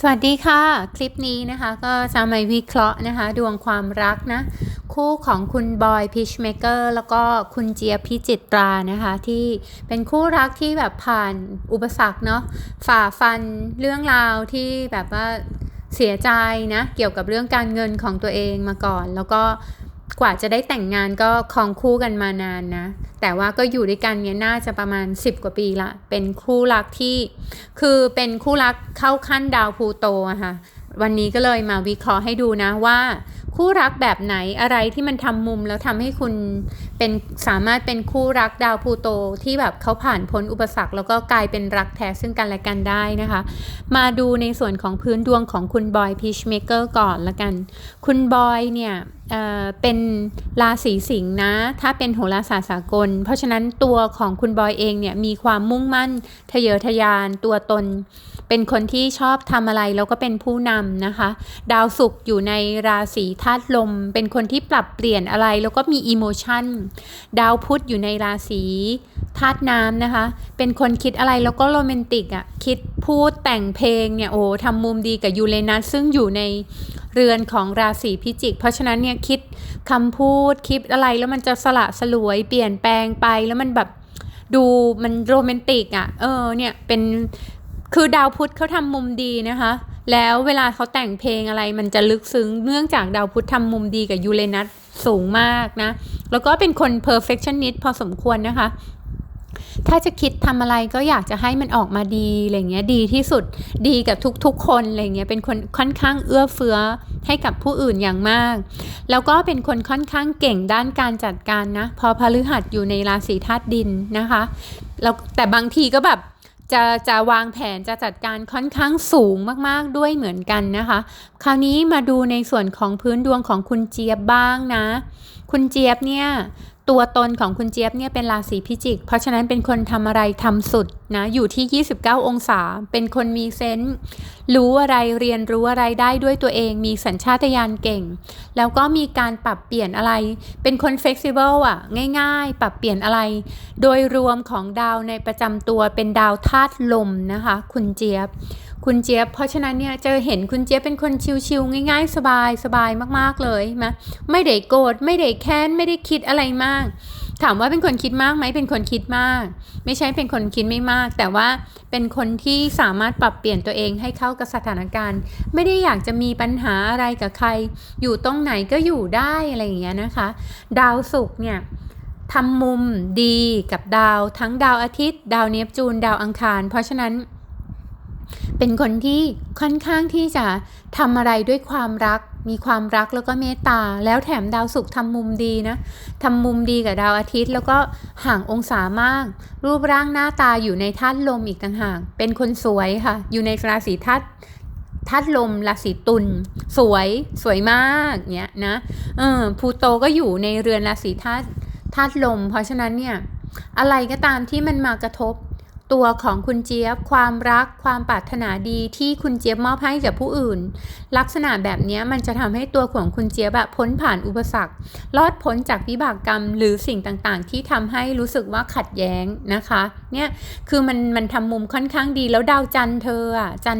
สวัสดีค่ะ คลิปนี้นะคะก็จะมาวิเคราะห์นะคะ ดวงความรักนะ คู่ของคุณบอยพิชเมเกอร์แล้วก็คุณเจียพิจิตรานะคะ ที่เป็นคู่รักที่แบบผ่านอุปสรรคเนาะฝ่าฟันเรื่องราวที่แบบว่าเสียใจนะ เกี่ยวกับเรื่องการเงินของตัวเองมาก่อน แล้วก็ กว่าจะได้แต่งงานก็คองคู่กันมานานนะ แต่ว่าก็อยู่ด้วยกันเนี้ยน่าจะประมาณ 10 กว่าปีละ เป็นคู่รักที่ คือเป็นคู่รักเข้าขั้นดาวพูโตอะค่ะ วันนี้ก็เลยมาวิเคราะห์ให้ดูนะว่าคู่รักแบบไหนอะไรที่มันทำมุมแล้วทำให้คุณเป็นสามารถเป็นคู่รักดาวพูโตที่แบบเขาผ่านพ้นอุปสรรค แล้วก็กลายเป็นรักแท้ซึ่งกันและกันได้นะคะ มาดูในส่วนของพื้นดวงของคุณบอยพีชเมเกอร์ก่อนละกัน คุณบอยเนี่ย เป็นราศีสิงห์นะ ถ้าเป็นโหราศาสตร์สากล เพราะฉะนั้นตัวของคุณบอยเองเนี่ยมีความมุ่งมั่นทะเยอทะยานตัวตน เป็นคนที่ชอบทำอะไรแล้วก็เป็นผู้นำนะคะ ดาวศุกร์อยู่ในราศีธาตุลม เป็นคนที่ปรับเปลี่ยนอะไรแล้วก็มีอิโมชันดาวพุธอยู่ในราศีธาตุน้ำนะคะ เป็นคนคิดอะไรแล้วก็โรแมนติกอะ่ะ คิดพูดแต่งเพลงเนี่ยโอ้ทำมุมดีกับยูเรนัสซึ่งอยู่ใน เรือนของราศีพิจิก เพราะฉะนั้นเนี่ยคิดคำพูดคิดอะไรแล้วมันจะสละสลวยเปลี่ยนแปลงไปแล้วมันแบบดูมันโรแมนติกอะ่ะ เออเนี่ยเป็นคือดาวพุธเขาทำมุมดีนะคะ แล้วเวลาเขาแต่งเพลงอะไรมันจะลึกซึ้งเนื่องจากดาวพุธทำมุมดีกับยูเรนัสสูงมากนะ แล้วก็เป็นคน perfectionist พอสมควรนะคะ ถ้าจะคิดทำอะไรก็อยากจะให้มันออกมาดีอะไรเงี้ยดีที่สุดดีกับทุกๆคนอะไรเงี้ยเป็นคนค่อนข้างเอื้อเฟื้อให้กับผู้อื่นอย่างมาก แล้วก็เป็นคนค่อนข้างเก่งด้านการจัดการนะพอพฤหัสอยู่ในราศีธาตุดินนะคะแล้วแต่บางทีก็แบบจะจะวางแผนจะจัดการค่อนข้างสูงมากๆด้วยเหมือนกันนะคะ คราวนี้มาดูในส่วนของพื้นดวงของคุณเจี๊ยบบ้างนะ คุณเจี๊ยบเนี่ย ตัวตนของคุณเจี๊ยบเนี่ยเป็นราศีพิจิก เพราะฉะนั้นเป็นคนทำอะไรทำสุดนะอยู่ที่ 29 องศา เป็นคนมีเซนส์รู้อะไรเรียนรู้อะไรได้ด้วยตัวเอง มีสัญชาตญาณเก่ง แล้วก็มีการปรับเปลี่ยนอะไร เป็นคนเฟกซิเบิลอะ ง่ายๆ ปรับเปลี่ยนอะไร โดยรวมของดาวในประจำตัวเป็นดาวธาตุลมนะคะ คุณเจี๊ยบ คุณเจี๊ยบ เพราะฉะนั้นเนี่ยจะเห็นคุณเจี๊ยบเป็นคนชิวๆง่าย ๆ สบายสบายมากๆเลยมะไม่ได้โกรธไม่ได้แค้นไม่ได้คิดอะไรมาก ถามว่าเป็นคนคิดมากไหมเป็นคนคิดมาก ไม่ใช่เป็นคนคิดไม่มาก แต่ว่าเป็นคนที่สามารถปรับเปลี่ยนตัวเองให้เข้ากับสถานการณ์ ไม่ได้อยากจะมีปัญหาอะไรกับใคร อยู่ตรงไหนก็อยู่ได้อะไรอย่างเงี้ยนะคะ ดาวศุกร์เนี่ยทำมุมดีกับดาวทั้งดาวอาทิตย์ ดาวเนปจูน ดาวอังคาร เพราะฉะนั้น เป็นคนที่ค่อนข้างที่จะทำอะไรด้วยความรัก มีความรักแล้วก็เมตตา แล้วแถมดาวศุกร์ทำมุมดีนะทำมุมดีกับดาวอาทิตย์ แล้วก็ห่างองศามาก รูปร่างหน้าตาอยู่ในธาตุลมอีกต่างหาก เป็นคนสวยค่ะ อยู่ในราศีธาตุธาตุลมราศีตุลสวยสวยมากเนี้ยนะเออพูโตก็อยู่ในเรือนราศีธาตุธาตุลม เพราะฉะนั้นเนี่ยอะไรก็ตามที่มันมากระทบ ตัวของคุณเจี๊ยบ ความรัก ความปรารถนาดีที่คุณเจี๊ยบมอบให้กับผู้อื่น ลักษณะแบบนี้มันจะทำให้ตัวของคุณเจี๊ยบพ้นผ่านอุปสรรครอดพ้นจากวิบากกรรมหรือสิ่งต่างๆ ที่ทำให้รู้สึกว่าขัดแย้งนะคะเนี่ยคือมันมันทำมุมค่อนข้างดีแล้วดาวจันเธออะจัน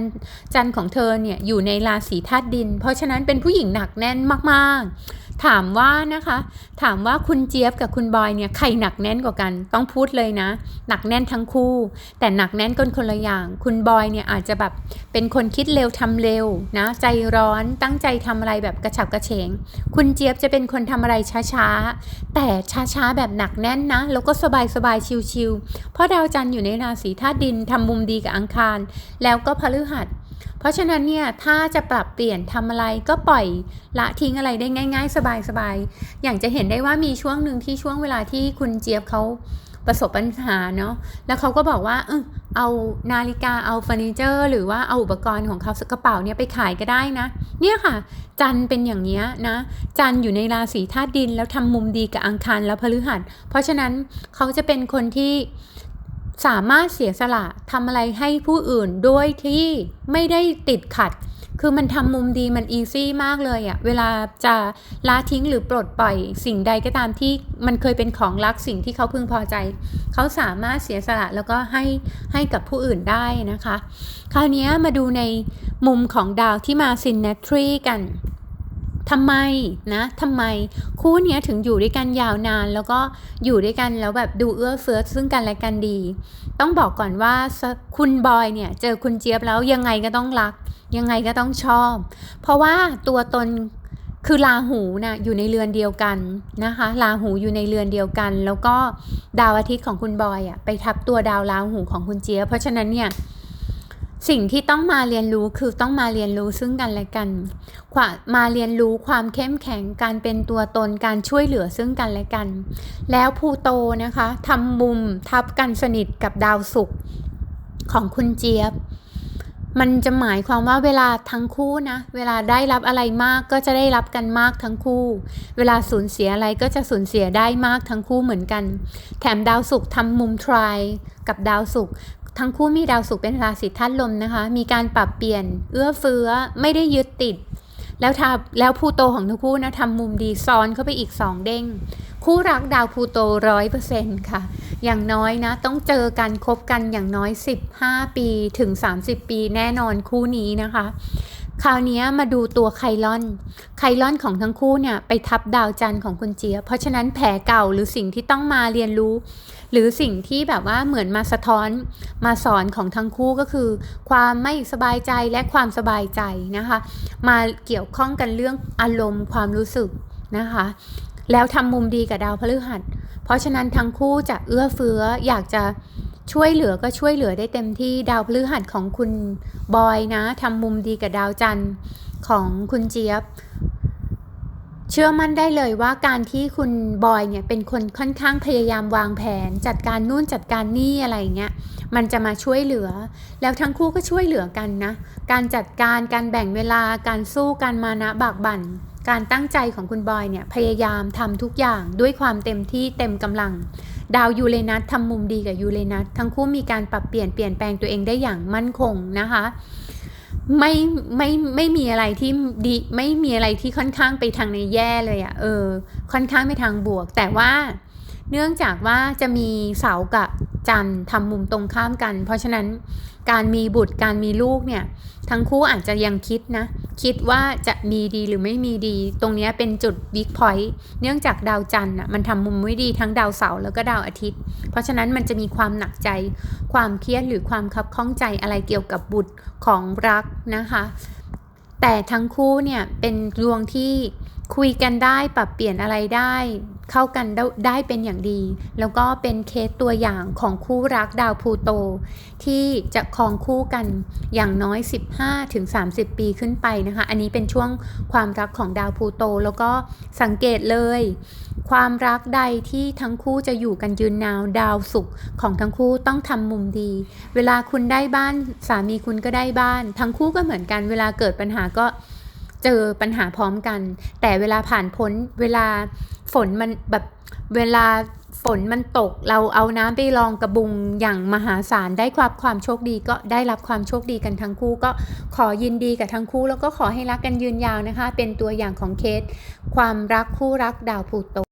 จันของเธอเนี่ยอยู่ในราศีธาตุดิน เพราะฉะนั้นเป็นผู้หญิงหนักแน่นมากๆ ถามว่านะคะ ถามว่าคุณเจี๊ยบกับคุณบอยเนี่ยใครหนักแน่นกว่ากัน ต้องพูดเลยนะ หนักแน่นทั้งคู่ แต่หนักแน่นกันคนละอย่าง คุณบอยเนี่ยอาจจะแบบเป็นคนคิดเร็วทำเร็วนะ ใจร้อนตั้งใจทำอะไรแบบกระฉับกระเฉง คุณเจี๊ยบจะเป็นคนทำอะไรช้าๆ แต่ช้าๆแบบหนักแน่นนะ แล้วก็สบายๆชิวๆเพราะดาวจันทร์อยู่ในราศีธาตุดินทำมุมดีกับอังคาร แล้วก็พฤหัส เพราะฉะนั้นเนี่ยถ้าจะปรับเปลี่ยนทำอะไรก็ปล่อยละทิ้งอะไรได้ง่าย ๆ สบายๆอย่างจะเห็นได้ว่ามีช่วงหนึ่งที่ช่วงเวลาที่คุณเจี๊ยบเขาประสบปัญหาเนาะแล้วเขาก็บอกว่าเออเอานาฬิกาเอาเฟอร์นิเจอร์ หรือว่าเอาอุปกรณ์ของเขากระเป๋าเนี่ยไปขายก็ได้นะ เนี่ยค่ะ จันเป็นอย่างนี้นะ จันอยู่ในราศีธาตุดินแล้วทำมุมดีกับอังคารแล้วพฤหัส เพราะฉะนั้นเขาจะเป็นคนที่ สามารถเสียสละทำอะไรให้ผู้อื่นด้วยที่ไม่ได้ติดขัด คือมันทำมุมดีมันอีซี่มากเลยอะเวลาจะละทิ้งหรือปลดปล่อย สิ่งใดก็ตามที่มันเคยเป็นของรักสิ่งที่เขาพึงพอใจ เขาสามารถเสียสละแล้วก็ให้ให้กับผู้อื่นได้นะคะ คราวนี้มาดูในมุมของดาวที่มาซินเนทรีกัน ทำไมนะทำไมคู่เนี้ยถึงอยู่ด้วยกันยาวนาน แล้วก็อยู่ด้วยกันแล้วแบบดูเอื้อเฟื้อซึ่งกันและกันดี ต้องบอกก่อนว่าคุณบอยเนี่ยเจอคุณเจี๊ยบแล้วยังไงก็ต้องรัก ยังไงก็ต้องชอบ เพราะว่าตัวตนคือลาหูนะ่ะอยู่ในเรือนเดียวกันนะคะลาหูอยู่ในเรือนเดียวกัน แล้วก็ดาวอาทิตย์ของคุณบอยอะ่ะไปทับตัวดาวลาหูของคุณเจี๊ยบเพราะฉะนั้นเนี่ย สิ่งที่ต้องมาเรียนรู้คือต้องมาเรียนรู้ซึ่งกันและกัน มาเรียนรู้ความเข้มแข็งการเป็นตัวตนการช่วยเหลือซึ่งกันและกัน แล้วพูโตนะคะทำมุมทับกันสนิทกับดาวศุกร์ของคุณเจี๊ยบ มันจะหมายความว่าเวลาทั้งคู่นะ เวลาได้รับอะไรมากก็จะได้รับกันมากทั้งคู่ เวลาสูญเสียอะไรก็จะสูญเสียได้มากทั้งคู่เหมือนกัน แถมดาวศุกร์ทำมุมทรายกับดาวศุกร์ ทั้งคู่มีดาวศุกร์เป็นราศีธาตุลมนะคะ มีการปรับเปลี่ยน เอื้อเฟื้อไม่ได้ยึดติด แล้วทาแล้วพูโตของทั้งคู่นะทำมุมดีซ้อนเข้าไปอีกสองเด้ง คู่รักดาวพูโตร้อยเปอร์เซ็นต์ค่ะ อย่างน้อยนะ ต้องเจอกันคบกันอย่างน้อย 15 ปีถึง 30 ปีแน่นอนคู่นี้นะคะคราวนี้มาดูตัวไคลอน ไคลอนของทั้งคู่เนี่ยไปทับดาวจันทร์ของคุณเจี๊ยบเพราะฉะนั้นแผลเก่าหรือสิ่งที่ต้องมาเรียนรู้ หรือสิ่งที่แบบว่าเหมือนมาสะท้อนมาสอนของทั้งคู่ก็คือ ความไม่สบายใจและความสบายใจนะคะ มาเกี่ยวข้องกันเรื่องอารมณ์ความรู้สึกนะคะ แล้วทำมุมดีกับดาวพฤหัส เพราะฉะนั้นทั้งคู่จะเอื้อเฟื้ออยากจะช่วยเหลือก็ช่วยเหลือได้เต็มที่ดาวพฤหัสของคุณบอยนะทำมุมดีกับดาวจันทร์ของคุณเจี๊ยบ ชื่อมั่นได้เลยว่าการที่คุณบอยเนี่ยเป็นคนค่อนข้างพยายามวางแผน จัดการนู่นจัดการนี่อะไรเงี้ยมันจะมาช่วยเหลือ แล้วทั้งคู่ก็ช่วยเหลือกันนะ การจัดการการแบ่งเวลาการสู้การมานะบากบั่นการตั้งใจของคุณบอยเนี่ยพยายามทำทุกอย่างด้วยความเต็มที่เต็มกำลัง ดาวยูเรนัสทำมุมดีกับยูเรนัสทั้งคู่มีการปรับเปลี่ยนเปลี่ยนแปลงตัวเองได้อย่างมั่นคงนะคะ ไม่ไม่ไม่มีอะไรที่ดีไม่มีอะไรที่ค่อนข้างไปทางในแย่เลยอะ่ะเออ ค่อนข้างไปทางบวก แต่ว่าเนื่องจากว่าจะมีเสากับ จันทร์ทำมุมตรงข้ามกัน เพราะฉะนั้นการมีบุตรการมีลูกเนี่ย ทั้งคู่อาจจะยังคิดนะ คิดว่าจะมีดีหรือไม่มีดี ตรงนี้เป็นจุดบิ๊กพอยต์เนื่องจากดาวจันทร์อะมันทำมุมไม่ดีทั้งดาวเสาร์แล้วก็ดาวอาทิตย์ เพราะฉะนั้นมันจะมีความหนักใจ ความเครียดหรือความคับข้องใจอะไรเกี่ยวกับบุตรของรักนะคะ แต่ทั้งคู่เนี่ยเป็นดวงที่ คุยกันได้ปรับเปลี่ยนอะไรได้ เข้ากันได้เป็นอย่างดี แล้วก็เป็นเคสตัวอย่างของคู่รักดาวพูโต ที่จะครองคู่กันอย่างน้อย 15-30 ปีขึ้นไปนะคะ อันนี้เป็นช่วงความรักของดาวพูโต แล้วก็สังเกตเลย ความรักใดที่ทั้งคู่จะอยู่กันยืนนาวดาวสุขของทั้งคู่ต้องทำมุมดี เวลาคุณได้บ้านสามีคุณก็ได้บ้าน ทั้งคู่ก็เหมือนกันเวลาเกิดปัญหาก็ เจอปัญหาพร้อมกัน แต่เวลาผ่านพ้นเวลาฝนมันแบบเวลาฝนมันตกเราเอาน้ำไปรองกระบุงอย่างมหาศาลได้ความความโชคดีก็ได้รับความโชคดีกันทั้งคู่ ก็ขอยินดีกับทั้งคู่ แล้วก็ขอให้รักกันยืนยาวนะคะ เป็นตัวอย่างของเคส ความรักคู่รักดาวพูโต